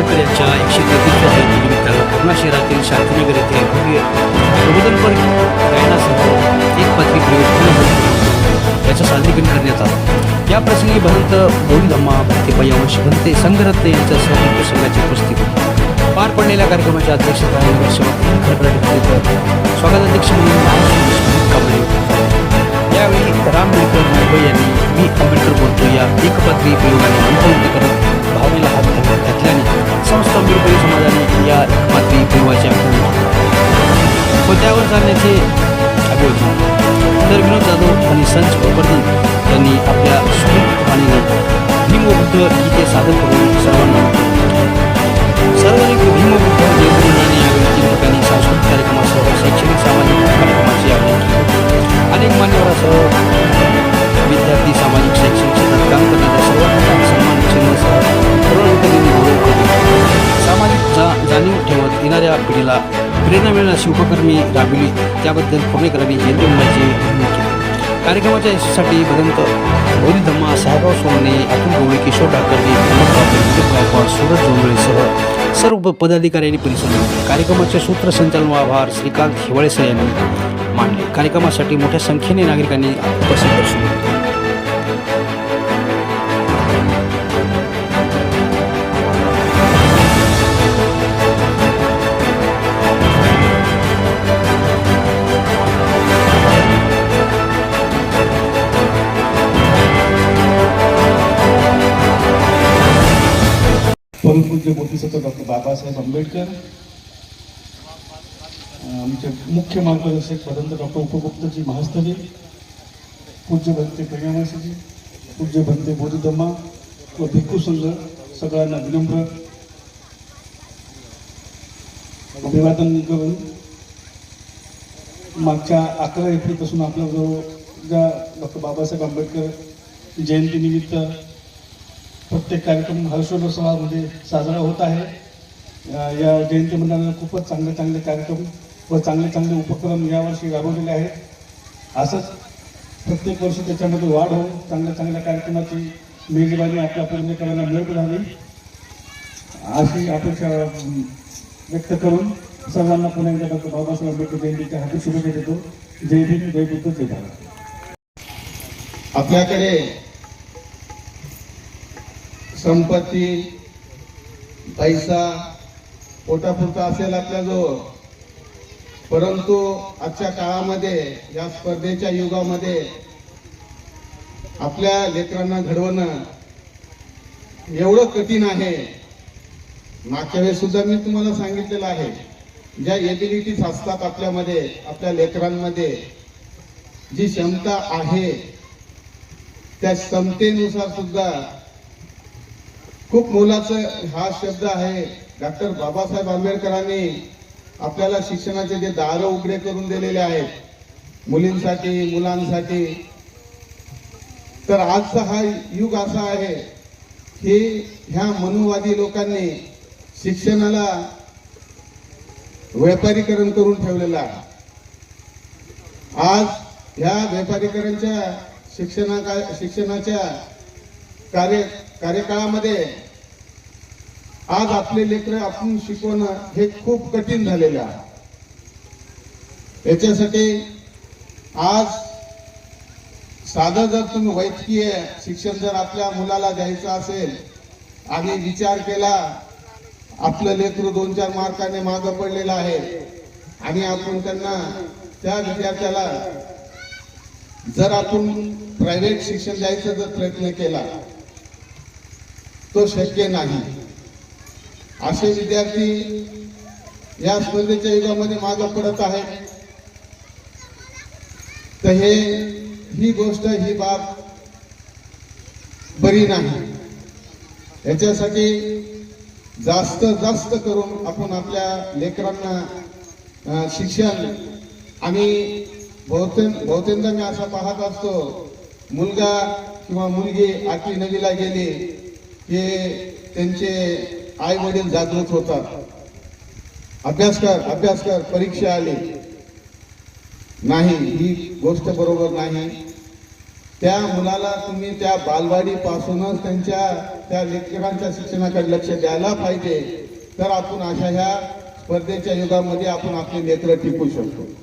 आंबेडकर यांच्या एकशे तेहतीसव्या जयंतीनिमित्त पूर्णा शहरातील शांतीनगर येथे भव्य प्रबोधनपर गायनासह एक पत्रिक प्रयोग पूर्ण होते याचं सादरीकरण करण्यात आलं या प्रसंगी भदंत बोलीधम्मा भक्तीबाई वंश भंते संघरत्न यांच्या हिंदू संघाची उपस्थिती पार पडलेल्या कार्यक्रमाच्या अध्यक्षता नगरसेवक घातल्याने समाजाने या एकपात्री प्रयोगाचे अभिनंदन केले. चालण्याचे अभियोजन तर विनोद जाधव आणि संच वर्धन यांनी आपल्या सुदीर्घ वाणीने भीम गीते सादर करून सर्वांना सार्वजनिक भीमबुद्ध जयंतीनिमित्ताने यावेळी ठिकाणी सांस्कृतिक कार्यक्रमासह शैक्षणिक सामाजिक ठेवत येणाऱ्या पिढीला प्रेरणा मिळणार अशी राबविली. त्याबद्दल पुणेकरांनी जयंती मुलाची कार्यक्रमाच्या यशासाठी भदंत बोधी धम्मा साहेबराव सोमणे अतुल गवळी किशोर डाकरणे गायकवाड सूरज जोंगळेसह सर्व पदाधिकाऱ्यांनी परिचय कार्यक्रमाचे सूत्रसंचालन आभार श्रीकांत हिवाळेसर यांनी मांडले. कार्यक्रमासाठी मोठ्या संख्येने नागरिकांनी उपस्थित दर्शवले. परमपूज्य बोधिसत्व डॉक्टर बाबासाहेब आंबेडकर आमचे मुख्य मार्गदर्शक स्वतंत्र डॉक्टर उपगुप्तजी महास्तरी पूज्य भंते प्रियामासीजी पूज्य भंते बोधिधम्मा व भिक्खू संघ सगळ्यांना विनम्र अभिवादन करून मागच्या अकरा एप्रिलपासून आपला जो ज्या डॉक्टर बाबासाहेब आंबेडकर जयंतीनिमित्त प्रत्येक कार्यक्रम हर्षोत्सवामध्ये साजरा होत आहे. या जयंती मंडळानं खूपच चांगले चांगले कार्यक्रम व चांगले चांगले उपक्रम यावर्षी राबवलेले आहेत. असंच प्रत्येक वर्षी त्याच्यामध्ये वाढ होऊन चांगल्या चांगल्या कार्यक्रमाची मेजबानी आपल्या पूर्णेकरांना मिळत राहावी अशी अपेक्षा व्यक्त करून सर्वांना पुन्हा एकदा डॉक्टर बाबासाहेब आंबेडकर जयंतीच्या हाती शुभेच्छा देतो. जय भीम जय बुद्ध जय भारत. आपल्याकडे संपत्ती पैसा पोटापुरता असेल आपल्याजवळ. परंतु आजच्या काळामध्ये या स्पर्धेच्या युगामध्ये आपल्या लेकरांना घडवणं एवढं कठीण आहे. मागच्या वेळेस सुद्धा मी तुम्हाला सांगितलेलं आहे. ज्या एबिलिटीज असतात आपल्यामध्ये आपल्या लेकरांमध्ये जी क्षमता आहे त्या क्षमतेनुसार सुद्धा खूप मोलाचं हा शब्द आहे. डॉक्टर बाबासाहेब आंबेडकरांनी आपल्याला शिक्षणाचे जे दार उघडे करून दिलेले आहेत मुलींसाठी मुलांसाठी. तर आजचा हा युग असा आहे की ह्या मनुवादी लोकांनी शिक्षणाला व्यापारीकरण करून ठेवलेलं आहे. आज ह्या व्यापारीकरणच्या शिक्षणा शिक्षणाच्या कार्य कार्यकाळामध्ये आज आपले लेकर आपण शिकवणं हे खूप कठीण झालेलं आहे. याच्यासाठी आज साधं जर तुम्ही वैद्यकीय शिक्षण जर आपल्या मुलाला द्यायचं असेल आणि विचार केला आपलं लेकरू दोन चार मार्काने मागं पडलेलं आहे आणि आपण त्यांना त्या विद्यार्थ्याला जर आपण प्रायव्हेट शिक्षण द्यायचा जर प्रयत्न केला तो शक्य नाही. असे विद्यार्थी या स्पर्धेच्या युगामध्ये मागं पडत आहे तर हे ही गोष्ट ही बाब बरी नाही. याच्यासाठी जास्त जास्त करून आपण आपल्या लेकरांना शिक्षण आणि बहुतेक बहुतेकदा मी असा पाहत असतो मुलगा किंवा मुलगी आठवी नवीला गेली हे त्यांचे आई वडील जागृत होतात. अभ्यास कर अभ्यास कर परीक्षा आली. नाही ही गोष्ट बरोबर नाही. त्या मुलाला तुम्ही त्या बालवाडीपासूनच त्यांच्या त्या लेकरांच्या शिक्षणाकडे लक्ष द्यायला पाहिजे. तर आपण अशा ह्या स्पर्धेच्या युगामध्ये आपण आपले नेत्र टिकू शकतो.